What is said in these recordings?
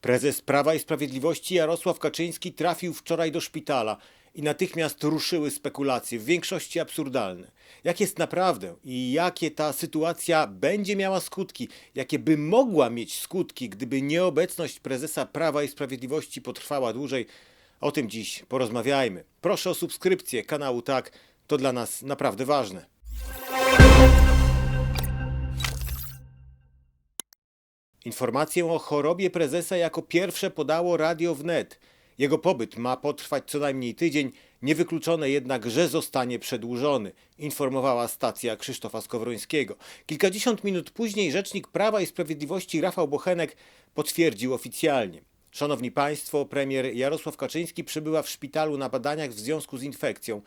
Prezes Prawa i Sprawiedliwości Jarosław Kaczyński trafił wczoraj do szpitala i natychmiast ruszyły spekulacje, w większości absurdalne. Jak jest naprawdę i jakie ta sytuacja będzie miała skutki, jakie by mogła mieć skutki, gdyby nieobecność prezesa Prawa i Sprawiedliwości potrwała dłużej, o tym dziś porozmawiajmy. Proszę o subskrypcję kanału Tak, to dla nas naprawdę ważne. Informację o chorobie prezesa jako pierwsze podało Radio Wnet. Jego pobyt ma potrwać co najmniej tydzień, niewykluczone jednak, że zostanie przedłużony, informowała stacja Krzysztofa Skowrońskiego. Kilkadziesiąt minut później rzecznik Prawa i Sprawiedliwości Rafał Bochenek potwierdził oficjalnie. Szanowni Państwo, premier Jarosław Kaczyński przybyła w szpitalu na badaniach w związku z infekcją.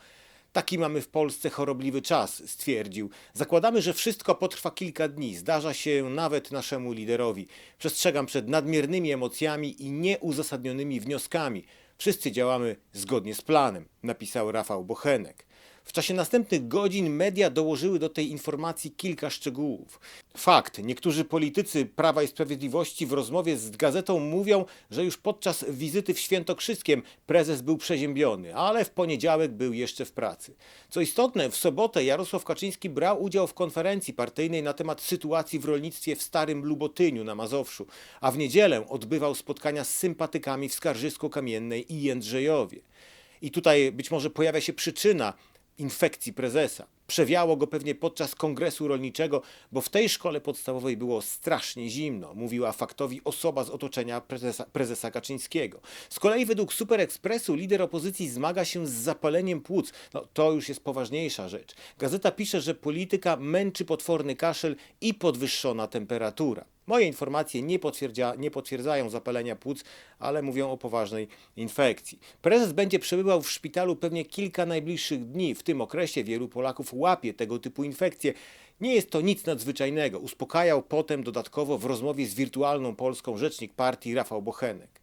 Taki mamy w Polsce chorobliwy czas, stwierdził. Zakładamy, że wszystko potrwa kilka dni. Zdarza się nawet naszemu liderowi. Przestrzegam przed nadmiernymi emocjami i nieuzasadnionymi wnioskami. Wszyscy działamy zgodnie z planem, napisał Rafał Bochenek. W czasie następnych godzin media dołożyły do tej informacji kilka szczegółów. Fakt, niektórzy politycy Prawa i Sprawiedliwości w rozmowie z gazetą mówią, że już podczas wizyty w Świętokrzyskiem prezes był przeziębiony, ale w poniedziałek był jeszcze w pracy. Co istotne, w sobotę Jarosław Kaczyński brał udział w konferencji partyjnej na temat sytuacji w rolnictwie w Starym Lubotyniu na Mazowszu, a w niedzielę odbywał spotkania z sympatykami w Skarżysku-Kamiennej i Jędrzejowie. I tutaj być może pojawia się przyczyna infekcji prezesa. Przewiało go pewnie podczas kongresu rolniczego, bo w tej szkole podstawowej było strasznie zimno, mówiła faktowi osoba z otoczenia prezesa, prezesa Kaczyńskiego. Z kolei według Super Expressu lider opozycji zmaga się z zapaleniem płuc. No, to już jest poważniejsza rzecz. Gazeta pisze, że polityka męczy potworny kaszel i podwyższona temperatura. Moje informacje nie, nie potwierdzają zapalenia płuc, ale mówią o poważnej infekcji. Prezes będzie przebywał w szpitalu pewnie kilka najbliższych dni. W tym okresie wielu Polaków łapie tego typu infekcje. Nie jest to nic nadzwyczajnego, uspokajał potem dodatkowo w rozmowie z wirtualną polską rzecznik partii Rafał Bochenek.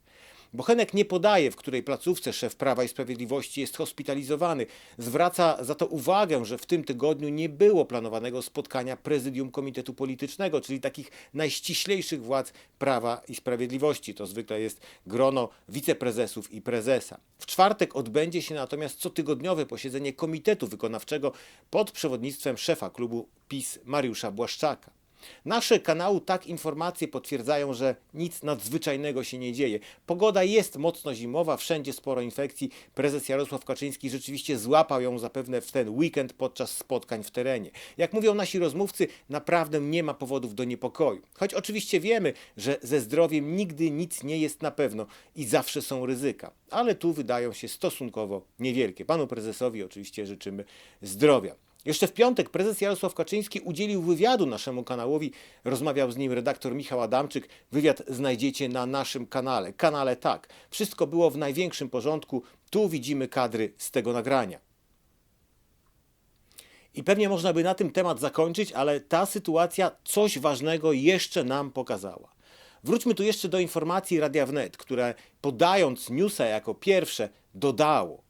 Bochenek nie podaje, w której placówce szef Prawa i Sprawiedliwości jest hospitalizowany. Zwraca za to uwagę, że w tym tygodniu nie było planowanego spotkania prezydium Komitetu Politycznego, czyli takich najściślejszych władz Prawa i Sprawiedliwości. To zwykle jest grono wiceprezesów i prezesa. W czwartek odbędzie się natomiast cotygodniowe posiedzenie Komitetu Wykonawczego pod przewodnictwem szefa klubu PiS Mariusza Błaszczaka. Nasze kanały tak informacje potwierdzają, że nic nadzwyczajnego się nie dzieje. Pogoda jest mocno zimowa, wszędzie sporo infekcji. Prezes Jarosław Kaczyński rzeczywiście złapał ją zapewne w ten weekend podczas spotkań w terenie. Jak mówią nasi rozmówcy, naprawdę nie ma powodów do niepokoju. Choć oczywiście wiemy, że ze zdrowiem nigdy nic nie jest na pewno i zawsze są ryzyka. Ale tu wydają się stosunkowo niewielkie. Panu prezesowi oczywiście życzymy zdrowia. Jeszcze w piątek prezes Jarosław Kaczyński udzielił wywiadu naszemu kanałowi. Rozmawiał z nim redaktor Michał Adamczyk. Wywiad znajdziecie na naszym kanale. Kanale tak. Wszystko było w największym porządku. Tu widzimy kadry z tego nagrania. I pewnie można by na tym temat zakończyć, ale ta sytuacja coś ważnego jeszcze nam pokazała. Wróćmy tu jeszcze do informacji Radia Wnet, które podając newsa jako pierwsze dodało.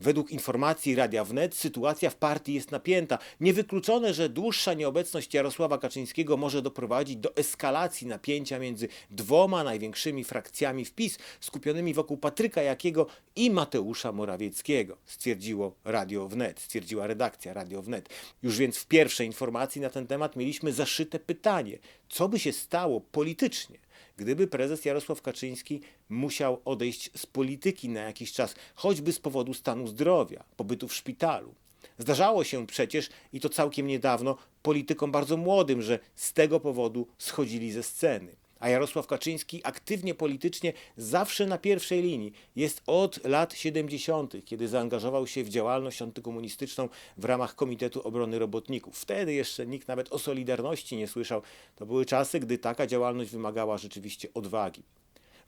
Według informacji Radia Wnet sytuacja w partii jest napięta. Niewykluczone, że dłuższa nieobecność Jarosława Kaczyńskiego może doprowadzić do eskalacji napięcia między dwoma największymi frakcjami w PiS, skupionymi wokół Patryka Jakiego i Mateusza Morawieckiego, stwierdziło Radio Wnet, stwierdziła redakcja Radio Wnet. Już więc w pierwszej informacji na ten temat mieliśmy zaszyte pytanie, co by się stało politycznie, gdyby prezes Jarosław Kaczyński musiał odejść z polityki na jakiś czas, choćby z powodu stanu zdrowia, pobytu w szpitalu. Zdarzało się przecież, i to całkiem niedawno, politykom bardzo młodym, że z tego powodu schodzili ze sceny. A Jarosław Kaczyński aktywnie politycznie zawsze na pierwszej linii. Jest od lat 70., kiedy zaangażował się w działalność antykomunistyczną w ramach Komitetu Obrony Robotników. Wtedy jeszcze nikt nawet o Solidarności nie słyszał. To były czasy, gdy taka działalność wymagała rzeczywiście odwagi.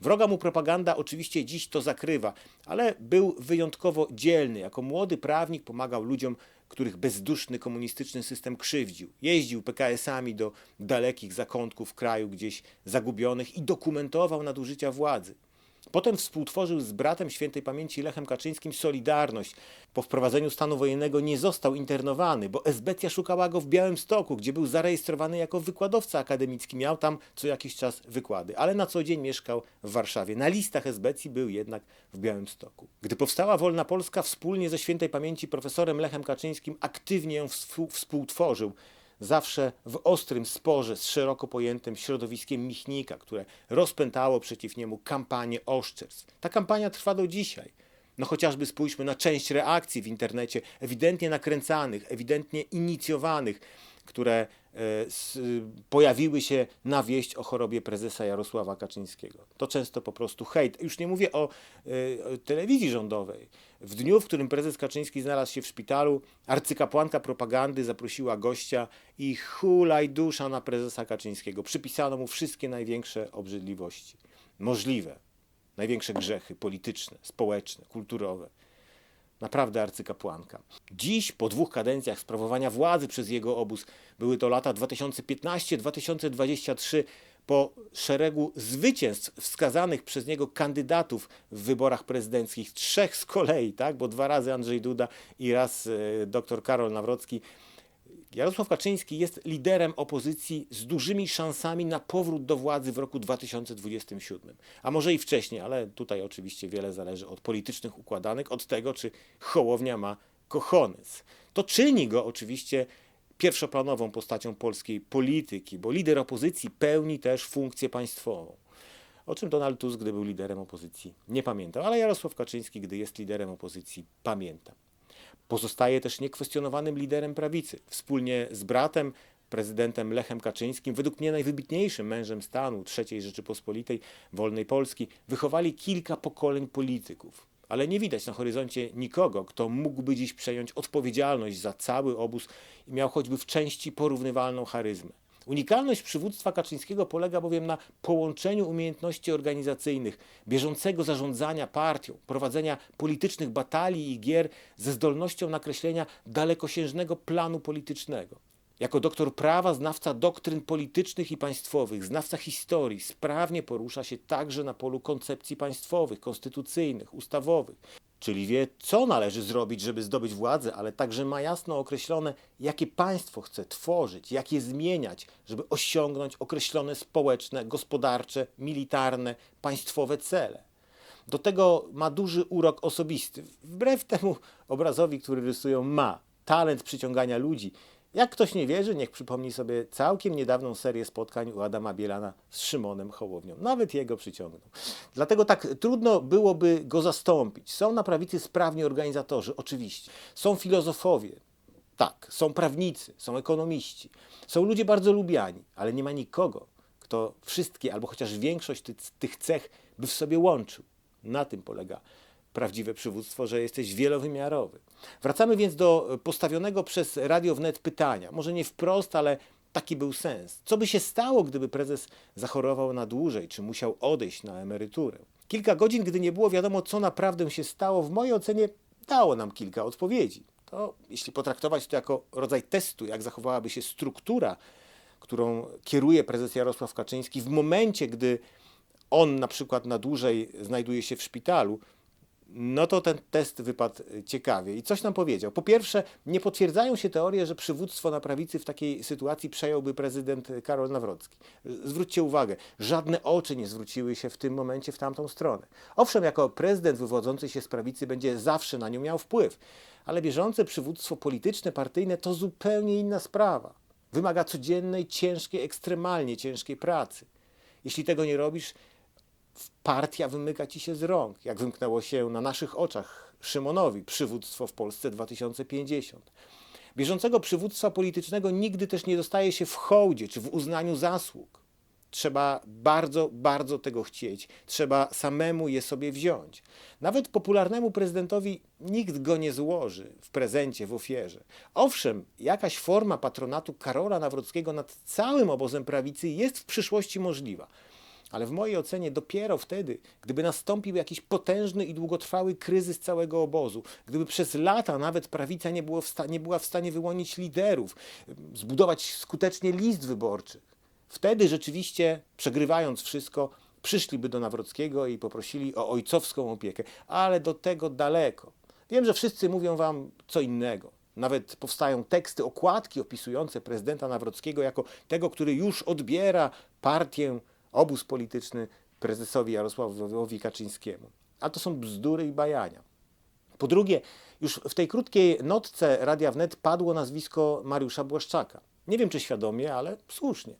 Wroga mu propaganda oczywiście dziś to zakrywa, ale był wyjątkowo dzielny. Jako młody prawnik pomagał ludziom, których bezduszny komunistyczny system krzywdził. Jeździł PKS-ami do dalekich zakątków kraju, gdzieś zagubionych i dokumentował nadużycia władzy. Potem współtworzył z bratem świętej pamięci Lechem Kaczyńskim Solidarność. Po wprowadzeniu stanu wojennego nie został internowany, bo esbecja szukała go w Białymstoku, gdzie był zarejestrowany jako wykładowca akademicki. Miał tam co jakiś czas wykłady, ale na co dzień mieszkał w Warszawie. Na listach esbecji był jednak w Białymstoku. Gdy powstała Wolna Polska, wspólnie ze świętej pamięci profesorem Lechem Kaczyńskim aktywnie ją współtworzył zawsze w ostrym sporze z szeroko pojętym środowiskiem Michnika, które rozpętało przeciw niemu kampanię oszczerstw. Ta kampania trwa do dzisiaj. No chociażby spójrzmy na część reakcji w internecie, ewidentnie nakręcanych, ewidentnie inicjowanych, które pojawiły się na wieść o chorobie prezesa Jarosława Kaczyńskiego. To często po prostu hejt. Już nie mówię o, e, telewizji rządowej. W dniu, w którym prezes Kaczyński znalazł się w szpitalu, arcykapłanka propagandy zaprosiła gościa i hulaj dusza na prezesa Kaczyńskiego. Przypisano mu wszystkie największe obrzydliwości możliwe, największe grzechy polityczne, społeczne, kulturowe naprawdę arcykapłanka. Dziś, po dwóch kadencjach sprawowania władzy przez jego obóz, były to lata 2015-2023, po szeregu zwycięstw wskazanych przez niego kandydatów w wyborach prezydenckich, trzech z kolei, tak, bo dwa razy Andrzej Duda i raz e, dr Karol Nawrocki, Jarosław Kaczyński jest liderem opozycji z dużymi szansami na powrót do władzy w roku 2027. A może i wcześniej, ale tutaj oczywiście wiele zależy od politycznych układanek, od tego, czy Hołownia ma kochonec. To czyni go oczywiście pierwszoplanową postacią polskiej polityki, bo lider opozycji pełni też funkcję państwową. O czym Donald Tusk, gdy był liderem opozycji, nie pamiętał, ale Jarosław Kaczyński, gdy jest liderem opozycji, pamięta. Pozostaje też niekwestionowanym liderem prawicy. Wspólnie z bratem, prezydentem Lechem Kaczyńskim, według mnie najwybitniejszym mężem stanu III Rzeczypospolitej Wolnej Polski, wychowali kilka pokoleń polityków. Ale nie widać na horyzoncie nikogo, kto mógłby dziś przejąć odpowiedzialność za cały obóz i miał choćby w części porównywalną charyzmę. Unikalność przywództwa Kaczyńskiego polega bowiem na połączeniu umiejętności organizacyjnych, bieżącego zarządzania partią, prowadzenia politycznych batalii i gier ze zdolnością nakreślenia dalekosiężnego planu politycznego. Jako doktor prawa, znawca doktryn politycznych i państwowych, znawca historii, sprawnie porusza się także na polu koncepcji państwowych, konstytucyjnych, ustawowych czyli wie, co należy zrobić, żeby zdobyć władzę, ale także ma jasno określone, jakie państwo chce tworzyć, jak je zmieniać, żeby osiągnąć określone społeczne, gospodarcze, militarne, państwowe cele. Do tego ma duży urok osobisty. Wbrew temu obrazowi, który rysują, ma talent przyciągania ludzi jak ktoś nie wierzy, niech przypomni sobie całkiem niedawną serię spotkań u Adama Bielana z Szymonem Hołownią. Nawet jego przyciągnął. Dlatego tak trudno byłoby go zastąpić. Są na prawicy sprawni organizatorzy, oczywiście. Są filozofowie, tak. Są prawnicy, są ekonomiści. Są ludzie bardzo lubiani, ale nie ma nikogo, kto wszystkie albo chociaż większość tych cech by w sobie łączył. Na tym polega prawdziwe przywództwo, że jesteś wielowymiarowy. Wracamy więc do postawionego przez Radio Wnet pytania. Może nie wprost, ale taki był sens. Co by się stało, gdyby prezes zachorował na dłużej, czy musiał odejść na emeryturę? Kilka godzin, gdy nie było wiadomo, co naprawdę się stało, w mojej ocenie dało nam kilka odpowiedzi. To, jeśli potraktować to jako rodzaj testu, jak zachowałaby się struktura, którą kieruje prezes Jarosław Kaczyński w momencie, gdy on na przykład na dłużej znajduje się w szpitalu, no to ten test wypadł ciekawie. I coś nam powiedział. Po pierwsze, nie potwierdzają się teorie, że przywództwo na prawicy w takiej sytuacji przejąłby prezydent Karol Nawrocki. Zwróćcie uwagę, żadne oczy nie zwróciły się w tym momencie w tamtą stronę. Owszem, jako prezydent wywodzący się z prawicy będzie zawsze na nią miał wpływ, ale bieżące przywództwo polityczne, partyjne to zupełnie inna sprawa. Wymaga codziennej, ciężkiej, ekstremalnie ciężkiej pracy. Jeśli tego nie robisz, partia wymyka ci się z rąk, jak wymknęło się na naszych oczach Szymonowi przywództwo w Polsce 2050. Bieżącego przywództwa politycznego nigdy też nie dostaje się w hołdzie czy w uznaniu zasług. Trzeba bardzo, bardzo tego chcieć. Trzeba samemu je sobie wziąć. Nawet popularnemu prezydentowi nikt go nie złoży w prezencie, w ofierze. Owszem, jakaś forma patronatu Karola Nawrockiego nad całym obozem prawicy jest w przyszłości możliwa. Ale w mojej ocenie dopiero wtedy, gdyby nastąpił jakiś potężny i długotrwały kryzys całego obozu, gdyby przez lata nawet prawica nie, było nie była w stanie wyłonić liderów, zbudować skutecznie list wyborczych, wtedy rzeczywiście, przegrywając wszystko, przyszliby do Nawrockiego i poprosili o ojcowską opiekę, ale do tego daleko. Wiem, że wszyscy mówią wam co innego. Nawet powstają teksty, okładki opisujące prezydenta Nawrockiego jako tego, który już odbiera partię, obóz polityczny prezesowi Jarosławowi Kaczyńskiemu. A to są bzdury i bajania. Po drugie, już w tej krótkiej notce Radia Wnet padło nazwisko Mariusza Błaszczaka. Nie wiem czy świadomie, ale słusznie.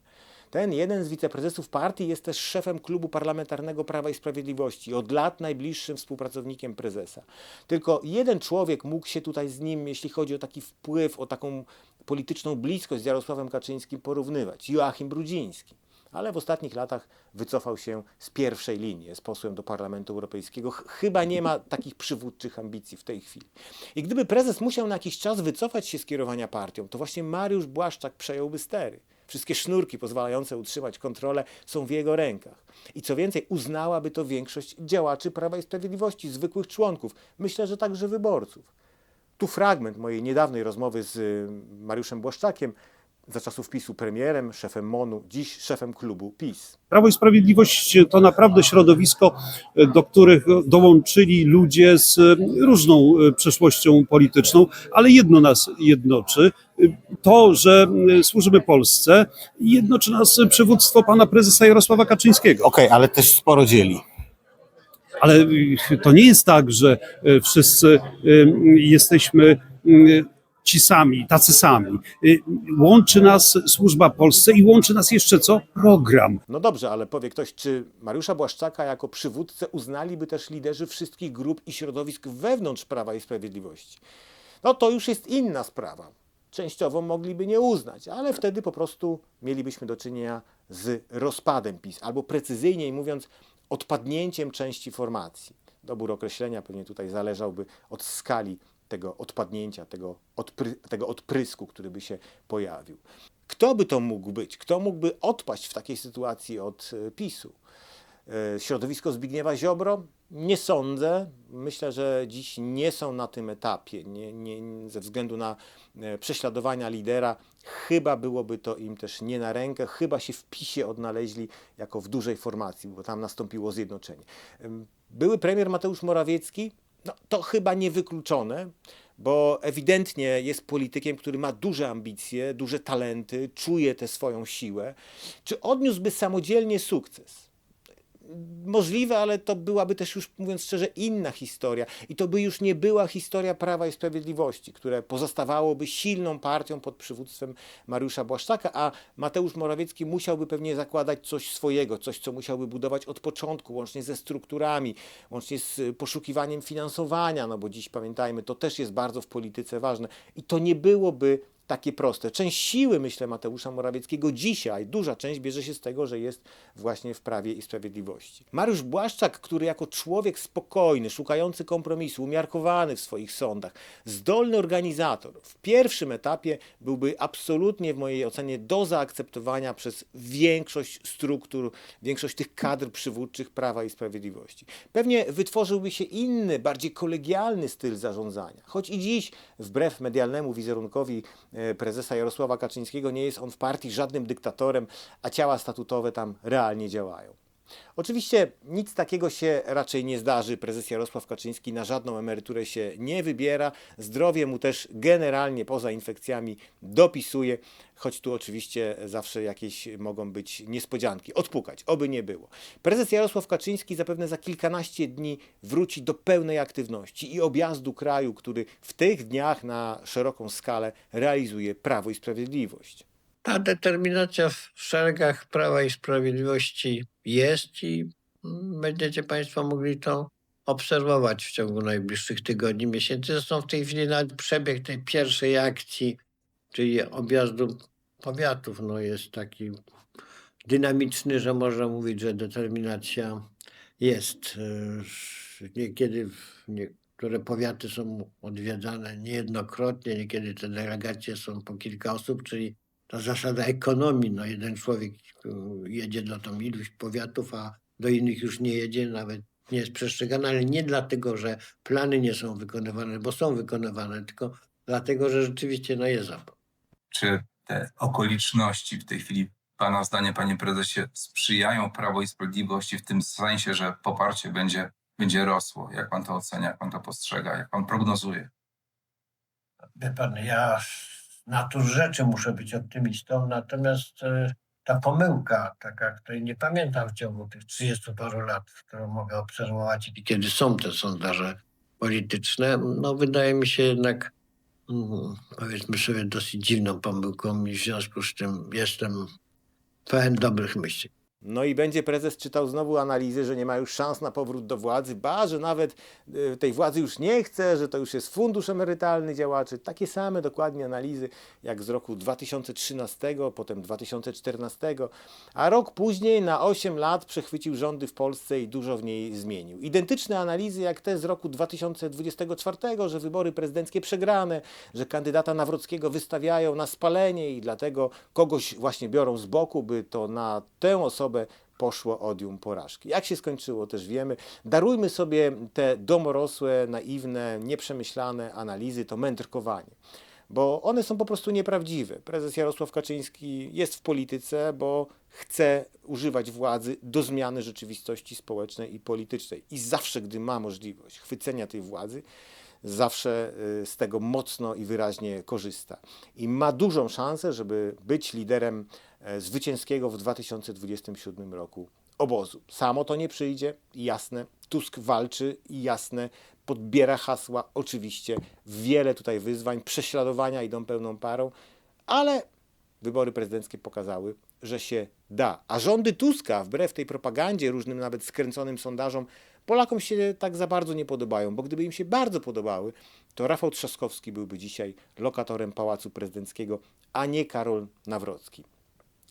Ten jeden z wiceprezesów partii jest też szefem klubu parlamentarnego Prawa i Sprawiedliwości, od lat najbliższym współpracownikiem prezesa. Tylko jeden człowiek mógł się tutaj z nim, jeśli chodzi o taki wpływ, o taką polityczną bliskość z Jarosławem Kaczyńskim porównywać Joachim Brudziński. Ale w ostatnich latach wycofał się z pierwszej linii, jest posłem do Parlamentu Europejskiego. Ch- Chyba nie ma takich przywódczych ambicji w tej chwili. I gdyby prezes musiał na jakiś czas wycofać się z kierowania partią, to właśnie Mariusz Błaszczak przejąłby stery. Wszystkie sznurki pozwalające utrzymać kontrolę są w jego rękach. I co więcej, uznałaby to większość działaczy Prawa i Sprawiedliwości, zwykłych członków, myślę, że także wyborców. Tu fragment mojej niedawnej rozmowy z y, Mariuszem Błaszczakiem, za czasów PiSu premierem, szefem MONU, dziś szefem klubu PiS. Prawo i Sprawiedliwość to naprawdę środowisko, do których dołączyli ludzie z różną przeszłością polityczną, ale jedno nas jednoczy. To, że służymy Polsce, jednoczy nas przywództwo pana prezesa Jarosława Kaczyńskiego. Okej, ale też sporo dzieli. Ale to nie jest tak, że wszyscy jesteśmy ci sami, tacy sami. Łączy nas służba Polsce i łączy nas jeszcze co? Program. No dobrze, ale powie ktoś, czy Mariusza Błaszczaka jako przywódcę uznaliby też liderzy wszystkich grup i środowisk wewnątrz Prawa i Sprawiedliwości? No to już jest inna sprawa. Częściowo mogliby nie uznać, ale wtedy po prostu mielibyśmy do czynienia z rozpadem PiS, albo precyzyjniej mówiąc, odpadnięciem części formacji. Dobór określenia pewnie tutaj zależałby od skali tego odpadnięcia, tego, odpry, tego odprysku, który by się pojawił. Kto by to mógł być? Kto mógłby odpaść w takiej sytuacji od e, PiSu? E, Środowisko Zbigniewa Ziobro? Nie sądzę. Myślę, że dziś nie są na tym etapie. Nie, nie, ze względu na e, prześladowania lidera, chyba byłoby to im też nie na rękę. Chyba się w PiSie odnaleźli jako w dużej formacji, bo tam nastąpiło zjednoczenie. Były premier Mateusz Morawiecki? No, to chyba niewykluczone, bo ewidentnie jest politykiem, który ma duże ambicje, duże talenty, czuje tę swoją siłę. Czy odniósłby samodzielnie sukces? Możliwe, ale to byłaby też już, mówiąc szczerze, inna historia. I to by już nie była historia Prawa i Sprawiedliwości, które pozostawałoby silną partią pod przywództwem Mariusza Błaszczaka, a Mateusz Morawiecki musiałby pewnie zakładać coś swojego, coś, co musiałby budować od początku, łącznie ze strukturami, łącznie z y, poszukiwaniem finansowania, no bo dziś pamiętajmy, to też jest bardzo w polityce ważne. I to nie byłoby takie proste. Część siły, myślę, Mateusza Morawieckiego dzisiaj, duża część bierze się z tego, że jest właśnie w Prawie i Sprawiedliwości. Mariusz Błaszczak, który jako człowiek spokojny, szukający kompromisu, umiarkowany w swoich sądach, zdolny organizator, w pierwszym etapie byłby absolutnie w mojej ocenie do zaakceptowania przez większość struktur, większość tych kadr przywódczych Prawa i Sprawiedliwości. Pewnie wytworzyłby się inny, bardziej kolegialny styl zarządzania. Choć i dziś, wbrew medialnemu wizerunkowi prezesa Jarosława Kaczyńskiego, nie jest on w partii żadnym dyktatorem, a ciała statutowe tam realnie działają. Oczywiście nic takiego się raczej nie zdarzy. Prezes Jarosław Kaczyński na żadną emeryturę się nie wybiera. Zdrowie mu też generalnie poza infekcjami dopisuje, choć tu oczywiście zawsze jakieś mogą być niespodzianki. Odpukać, oby nie było. Prezes Jarosław Kaczyński zapewne za kilkanaście dni wróci do pełnej aktywności i objazdu kraju, który w tych dniach na szeroką skalę realizuje Prawo i Sprawiedliwość. Ta determinacja w szeregach Prawa i Sprawiedliwości jest i będziecie Państwo mogli to obserwować w ciągu najbliższych tygodni, miesięcy. Zresztą w tej chwili nawet przebieg tej pierwszej akcji, czyli objazdu powiatów, no jest taki dynamiczny, że można mówić, że determinacja jest. Yy, Niekiedy niektóre powiaty są odwiedzane niejednokrotnie, niekiedy te delegacje są po kilka osób, czyli ta zasada ekonomii, no jeden człowiek jedzie do tam iluś powiatów, a do innych już nie jedzie, nawet nie jest przestrzegana, ale nie dlatego, że plany nie są wykonywane, bo są wykonywane, tylko dlatego, że rzeczywiście no jest zapał. czy te okoliczności w tej chwili Pana zdaniem, panie prezesie, sprzyjają Prawo i Sprawiedliwości w tym sensie, że poparcie będzie, będzie rosło? Jak pan to ocenia, jak pan to postrzega, jak pan prognozuje? Wie pan, ja z natury rzeczy muszę być optymistą, natomiast e, ta pomyłka, taka, której nie pamiętam w ciągu tych 30 paru lat, którą mogę obserwować, i kiedy są te sondaże polityczne, no wydaje mi się jednak, mm, powiedzmy sobie, dosyć dziwną pomyłką i w związku z tym jestem pełen dobrych myśli. No i będzie prezes czytał znowu analizy, że nie ma już szans na powrót do władzy, ba, że nawet y, tej władzy już nie chce, że to już jest fundusz emerytalny działaczy. Takie same dokładnie analizy jak z roku 2013, potem 2014, a rok później na 8 lat przechwycił rządy w Polsce i dużo w niej zmienił. Identyczne analizy jak te z roku 2024, że wybory prezydenckie przegrane, że kandydata Nawrockiego wystawiają na spalenie i dlatego kogoś właśnie biorą z boku, by to na tę osobę poszło odium porażki. Jak się skończyło, też wiemy. Darujmy sobie te domorosłe, naiwne, nieprzemyślane analizy, to mędrkowanie. Bo one są po prostu nieprawdziwe. Prezes Jarosław Kaczyński jest w polityce, bo chce używać władzy do zmiany rzeczywistości społecznej i politycznej. I zawsze, gdy ma możliwość chwycenia tej władzy, zawsze y, z tego mocno i wyraźnie korzysta. I ma dużą szansę, żeby być liderem zwycięskiego w 2027 roku obozu. Samo to nie przyjdzie, jasne. Tusk walczy i jasne, podbiera hasła, oczywiście. Wiele tutaj wyzwań, prześladowania idą pełną parą, ale wybory prezydenckie pokazały, że się da. A rządy Tuska, wbrew tej propagandzie, różnym nawet skręconym sondażom, Polakom się tak za bardzo nie podobają, bo gdyby im się bardzo podobały, to Rafał Trzaskowski byłby dzisiaj lokatorem Pałacu Prezydenckiego, a nie Karol Nawrocki.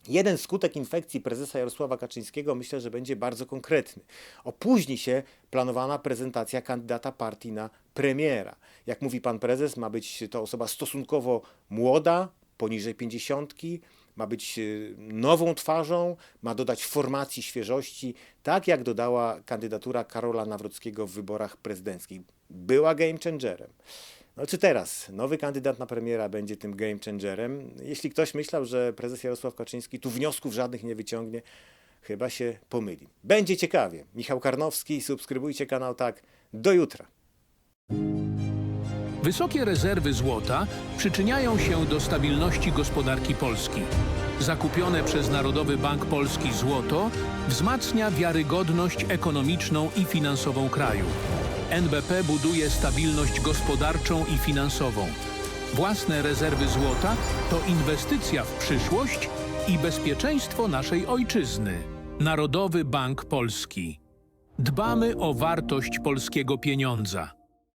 Jeden skutek infekcji prezesa Jarosława Kaczyńskiego myślę, że będzie bardzo konkretny. Opóźni się planowana prezentacja kandydata partii na premiera. Jak mówi pan prezes, ma być to osoba stosunkowo młoda, poniżej pięćdziesiątki, ma być y, nową twarzą, ma dodać formacji świeżości, tak jak dodała kandydatura Karola Nawrockiego w wyborach prezydenckich. Była game changerem. No czy teraz nowy kandydat na premiera będzie tym game changerem? Jeśli ktoś myślał, że prezes Jarosław Kaczyński tu wniosków żadnych nie wyciągnie, chyba się pomyli. Będzie ciekawie. Michał Karnowski, subskrybujcie kanał tak. Do jutra. Wysokie rezerwy złota przyczyniają się do stabilności gospodarki Polski. Zakupione przez Narodowy Bank Polski złoto wzmacnia wiarygodność ekonomiczną i finansową kraju. NBP buduje stabilność gospodarczą i finansową. Własne rezerwy złota to inwestycja w przyszłość i bezpieczeństwo naszej ojczyzny. Narodowy Bank Polski. Dbamy o wartość polskiego pieniądza.